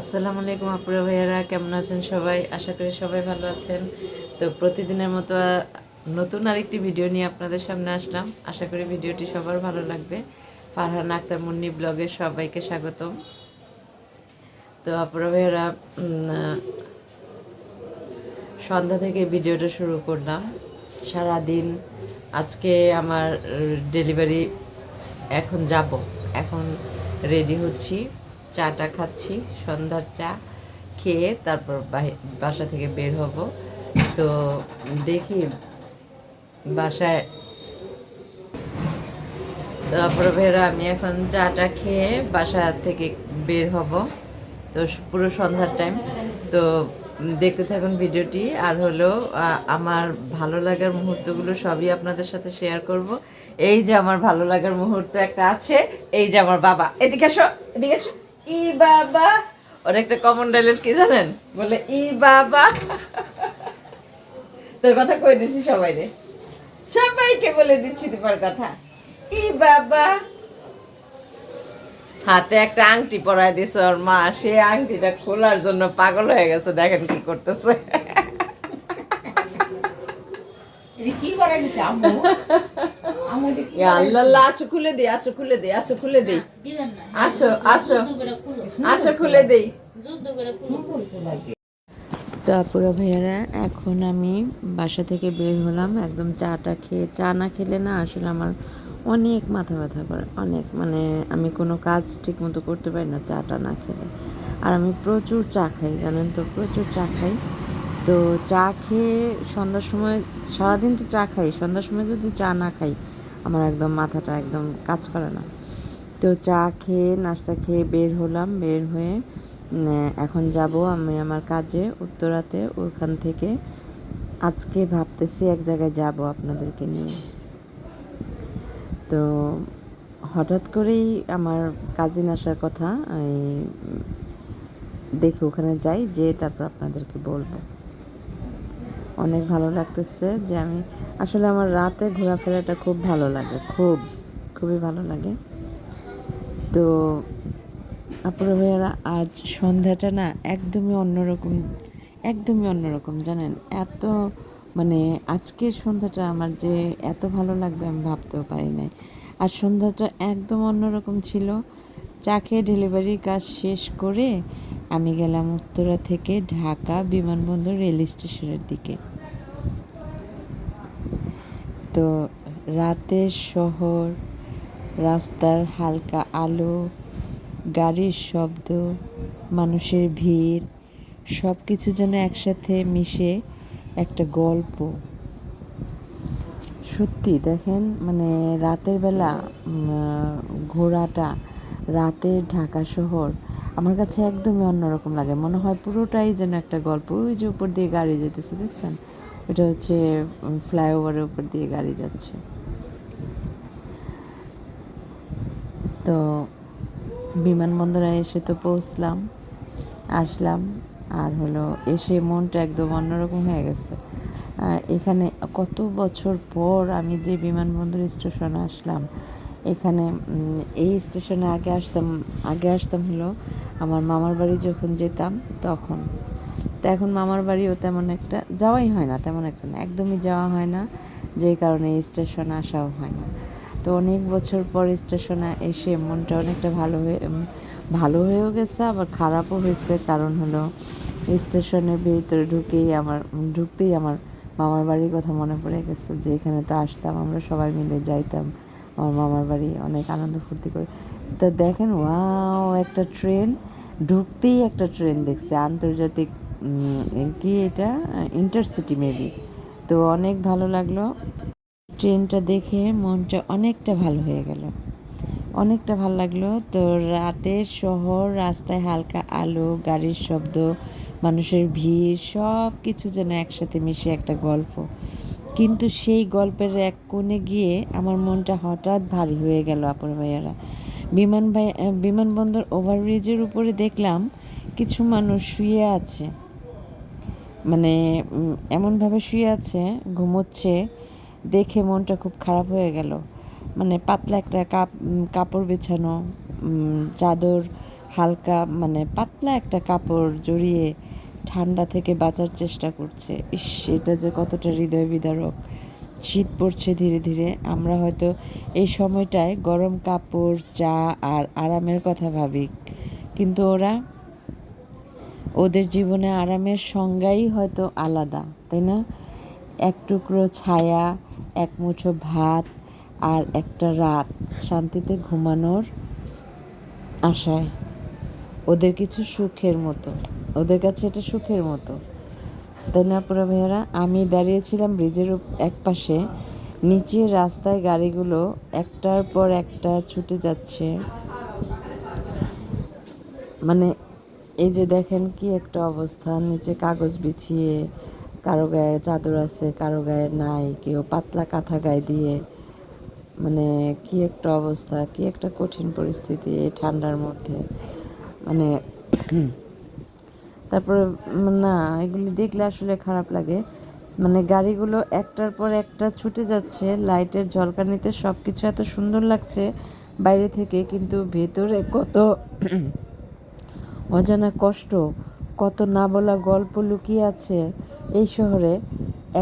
আসসালামু আলাইকুম আপুরা ভাইয়ারা, কেমন আছেন সবাই? আশা করি সবাই ভালো আছেন। তো প্রতিদিনের মতো নতুন আরেকটি ভিডিও নিয়ে আপনাদের সামনে আসলাম। আশা করি ভিডিওটি সবার ভালো লাগবে। ফারহান আক্তার মুন্নি ব্লগে সবাইকে স্বাগতম। তো আপুরা ভাইয়ারা সন্ধ্যা থেকে ভিডিওটা শুরু করলাম। সারাদিন আজকে আমার ডেলিভারি, এখন যাব। এখন রেডি হচ্ছি। চাটা খাচ্ছি, সন্ধ্যার চা খেয়ে তারপর বাসা থেকে বের হব। তো দেখি বাসায় তারপরে ভেরা আমি এখন চাটা খেয়ে বাসা থেকে বের হব। তো পুরো সন্ধ্যার টাইম তো দেখতে থাকুন ভিডিওটি। আর হলো আমার ভালো লাগার মুহূর্তগুলো সবই আপনাদের সাথে শেয়ার করব। এই যে আমার ভালো লাগার মুহূর্ত একটা আছে, এই যে আমার বাবা। এদিকে আসো এদিকে আসো ই বাবা। ওর একটা কমন ডাইলগ কি জানেন? বলে ই বাবা। তোর কথা কই দিছি সবাই রে? সবাইকে বলে দিচ্ছি তোমার কথা। ই বাবা। হাতে একটা আংটি পরায় দিছে ওর মা। সে আংটিটা খোলার জন্য পাগল হয়ে গেছে। দেখেন কি করতেছে। কি করে দিছে আম্মু? আম্মু ইয়া আল্লাহ আল্লাহ, আসো খুলে দে আসো খুলে দে আসো খুলে দে। আসো আসো খুলে। দেই যুদ্ধ করে খুলো। তো আপুরা ভাইয়ারা এখন আমি বাসা থেকে বের হলাম একদম চাটা খেয়ে চা না খেলে না আসলে আমার অনেক মাথা ব্যথা করে অনেক মানে আমি কোনো কাজ ঠিক মতো করতে পারি না চাটা না খেলে। আর আমি প্রচুর চা খাই জানেন তো? প্রচুর চা খাই। তো চা খেয়ে সন্ধ্যার সময়, সারাদিন তো চা খাই, সন্ধ্যার সময় যদি চা না খাই, আমার একদম মাথাটা একদম কাজ করে না। তো চা খেয়ে, নাস্তা খেয়ে বের হলাম, বের হয়ে এখন যাব আমি আমার কাজে উত্তরাতে, ওখান থেকে আজকে ভাবতেছি এক জায়গায় যাব আপনাদেরকে নিয়ে। তো হঠাৎ করেই আমার কাজিন আসার কথা, এই, দেখে ওখানে যাই যে তারপর আপনাদেরকে বলব। অনেক ভালো লাগতেছে যে আমি আসলে আমার রাতে ঘোরাফেরাটা খুব ভালো লাগে, খুব, খুবই ভালো লাগে। তো আপুরা ভাইয়ারা, আজ সন্ধ্যাটা না একদমই অন্যরকম একদমই অন্যরকম, জানেন? এত মানে আজকের সন্ধ্যাটা আমার যে এত ভালো লাগবে আমি ভাবতেও পারি নাই। আর সন্ধ্যাটা একদম অন্যরকম ছিল। চা খেয়ে ডেলিভারি কাজ শেষ করে আমি গেলাম উত্তরা থেকে ঢাকা বিমানবন্দর রেল স্টেশনের দিকে। তো রাতের শহর, রাস্তার হালকা আলো, গাড়ির শব্দ, মানুষের ভিড় সব কিছু যেন একসাথে মিশে একটা গল্প। সত্যি দেখেন মানে রাতের বেলা ঘোরাটা রাতের ঢাকা শহর আমার কাছে একদমই অন্যরকম লাগে। মনে হয় পুরোটাই যেন একটা গল্প। ওই যে উপর দিয়ে গাড়ি যেতেছে, দেখছেন? ওটা হচ্ছে ফ্লাইওভারের উপর দিয়ে গাড়ি যাচ্ছে। তো বিমানবন্দরে এসে তো পৌঁছলাম, আসলাম, আর হলো এসে মনটা একদম অন্যরকম হয়ে গেছে। এখানে কত বছর পর আমি যে বিমানবন্দর স্টেশনে আসলাম, এখানে এই স্টেশনে আগে আসতাম আগে আসতাম হলো আমার মামার বাড়ি যখন যেতাম তখন। তো এখন মামার বাড়িও তেমন একটা যাওয়াই হয় না, তেমন একটা না, একদমই যাওয়া হয় না, যেই কারণে স্টেশনে আসাও হয় না। তো অনেক বছর পর স্টেশনে এসে মনটা অনেকটা ভালো হয়ে ভালো হয়েও গেছে, আবার খারাপও হয়েছে। কারণ হলো স্টেশনের ভিতরে ঢুকেই আমার, ঢুকতেই আমার মামার বাড়ির কথা মনে পড়ে গেছে যে এখানে তো আসতাম, আমরা সবাই মিলে যাইতাম। আমার মামার বাড়ি অনেক আনন্দ ফুর্তি করে। তো দেখেন ওয়াও একটা ট্রেন, ঢুকতেই একটা ট্রেন দেখছে। আন্তর্জাতিক কি এটা? Intercity maybe. তো অনেক ভালো লাগল। ট্রেনটা দেখে মনটা অনেকটা ভালো হয়ে গেল। অনেকটা ভালো লাগল। তো রাতের শহর, রাস্তায় হালকা আলো, গাড়ির শব্দ, মানুষের ভিড় সব কিছু যেন একসাথে মিশে একটা গল্প। কিন্তু সেই গল্পের এক কোণে গিয়ে আমার মনটা হঠাৎ ভারী হয়ে গেল আপুর ভাইয়ারা। বিমান ভাই বিমানবন্দর ওভারব্রিজের উপরে দেখলাম কিছু মানুষ শুয়ে আছে। মানে এমনভাবে শুয়ে আছে, ঘুমোচ্ছে, দেখে মনটা খুব খারাপ হয়ে গেল। মানে পাতলা একটা কাপ কাপড় বেছানো চাদর হালকা মানে পাতলা একটা কাপড় জড়িয়ে ঠান্ডা থেকে বাঁচার চেষ্টা করছে। ইস, এটা যে কতটা হৃদয় বিদারক। শীত পড়ছে ধীরে ধীরে। আমরা হয়তো এই সময়টায় গরম কাপড়, চা আর আরামের কথা ভাবি। কিন্তু ওরা ওদের জীবনে আরামের সংজ্ঞাই হয়তো আলাদা, তাই না? এক টুকরো ছায়া, এক মুঠো ভাত আর একটা রাত শান্তিতে ঘুমানোর আশায়। ওদের কিছু সুখের মতো। ওদের কাছে এটা সুখের মতো। তাই না পুরা আমি দাঁড়িয়েছিলাম ব্রিজের এক পাশে নিচে রাস্তায় গাড়িগুলো একটার পর একটা ছুটে যাচ্ছে। মানে এই যে দেখেন কি একটা অবস্থা। নিচে কাগজ বিছিয়ে, কারও গায়ে চাদর আছে, কারও গায়ে নাই, কেউ পাতলা কাঁথা গায়ে দিয়ে। মানে কি একটা অবস্থা, কি একটা কঠিন পরিস্থিতি এই ঠান্ডার মধ্যে। মানে তারপরে না, এগুলি দেখলে আসলে খারাপ লাগে। মানে গাড়িগুলো একটার পর একটা ছুটে যাচ্ছে, লাইটের ঝলকানিতে সব কিছু এত সুন্দর লাগছে বাইরে থেকে, কিন্তু ভেতরে কত অজানা কষ্ট, কত না বলা গল্প লুকিয়ে আছে এই শহরে।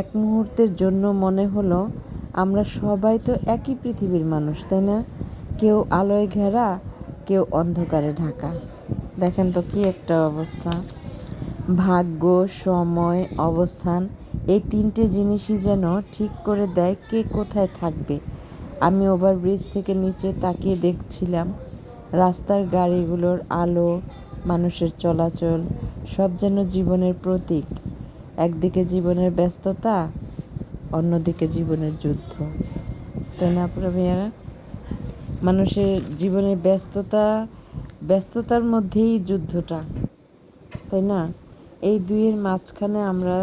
এক মুহূর্তের জন্য মনে হলো, আমরা সবাই তো একই পৃথিবীর মানুষ, তাই না? কেউ আলোয় ঘেরা, কেউ অন্ধকারে ঢাকা। দেখেন তো কি একটা অবস্থা। ভাগ্য, সময়, অবস্থান, এই তিনটে জিনিসই যেন ঠিক করে দেয় কে কোথায় থাকবে। আমি ওভারব্রিজ থেকে নিচে তাকিয়ে দেখছিলাম, রাস্তার গাড়িগুলোর আলো, মানুষের চলাচল, সব যেন জীবনের প্রতীক। একদিকে জীবনের ব্যস্ততা, অন্যদিকে জীবনের যুদ্ধ। তাই না আপনারা মানুষের জীবনের ব্যস্ততা, ব্যস্ততার মধ্যেই যুদ্ধটা। তাই না? এই দুইয়ের মাঝখানে আমরা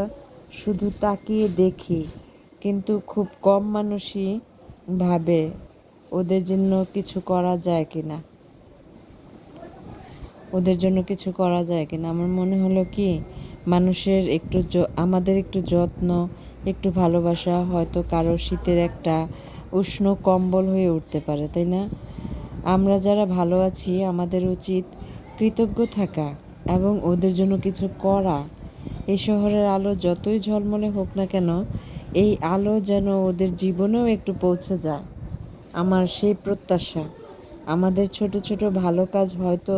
শুধু তাকিয়ে দেখি, কিন্তু খুব কম মানুষই ভাবে ওদের জন্য কিছু করা যায় কি না ওদের জন্য কিছু করা যায় কিনা। আমার মনে হলো কি, মানুষের একটু আমাদের একটু যত্ন, একটু ভালোবাসা হয়তো কারও শীতের একটা উষ্ণ কম্বল হয়ে উঠতে পারে, তাই না? আমরা যারা ভালো আছি, আমাদের উচিত কৃতজ্ঞ থাকা। এবং ওদের জন্য কিছু করা। এই শহরের আলো যতই ঝলমলে হোক না কেন, এই আলো যেন ওদের জীবনেও একটু পৌঁছে যায়। আমার সেই প্রত্যাশা। আমাদের ছোট ছোট ভালো কাজ হয়তো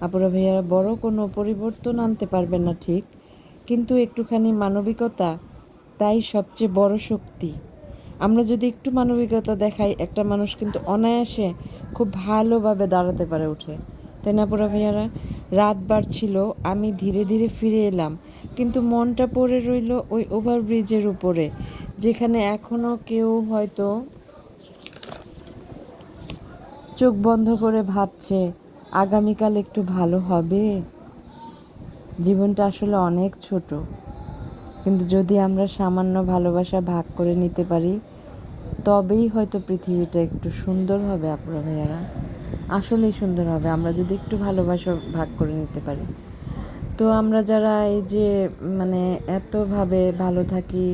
আপুরা ভাইয়ারা বড় কোনো পরিবর্তন আনতে পারবে না ঠিক, কিন্তু একটুখানি মানবিকতা তাই সবচেয়ে বড় শক্তি। আমরা যদি একটু মানবিকতা দেখাই, একটা মানুষ কিন্তু অনায়াসে খুব ভালোভাবে দাঁড়াতে পারে উঠে। তাই না পুরা ভাইয়ারা? রাত বাড়ছিল, আমি ধীরে ধীরে ফিরে এলাম, কিন্তু মনটা পড়ে রইল ওই ওভারব্রিজের উপরে, যেখানে এখনও কেউ হয়তো চোখ বন্ধ করে ভাবছে, আগামীকাল একটু ভালো হবে। জীবনটা আসলে অনেক ছোট, কিন্তু যদি আমরা সামান্য ভালোবাসা ভাগ করে নিতে পারি, তবেই হয়তো পৃথিবীটা একটু সুন্দর হবে আপনারা ভাইয়ারা। আসলেই সুন্দর হবে। আমরা যদি একটু ভালোবাসা ভাগ করে নিতে পারি। তো আমরা যারা এই যে মানে এতভাবে ভালো থাকি,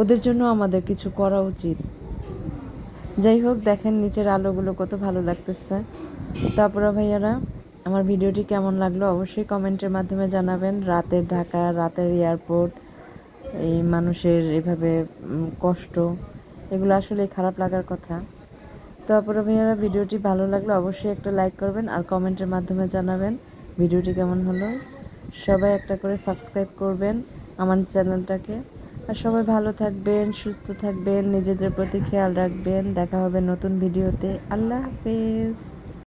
ওদের জন্য আমাদের কিছু করা উচিত। যাই হোক, দেখেন নিচের আলোগুলো কত ভালো লাগতেছে। তারপরে ভাইয়ারা, আমার ভিডিওটি কেমন লাগল অবশ্যই কমেন্টের মাধ্যমে জানাবেন। রাতের ঢাকা, রাতের এয়ারপোর্ট, এই মানুষের এভাবে কষ্ট, এগুলো আসলে খারাপ লাগার কথা। তারপরে মেয়েরা ভিডিওটি ভালো লাগলে অবশ্যই একটা লাইক করবেন আর কমেন্টের মাধ্যমে জানাবেন ভিডিওটি কেমন হলো। সবাই একটা করে সাবস্ক্রাইব করবেন আমার চ্যানেলটাকে। আর সবাই ভালো থাকবেন, সুস্থ থাকবেন, নিজেদের প্রতি খেয়াল রাখবেন। দেখা হবে নতুন ভিডিওতে। আল্লাহ হাফেজ।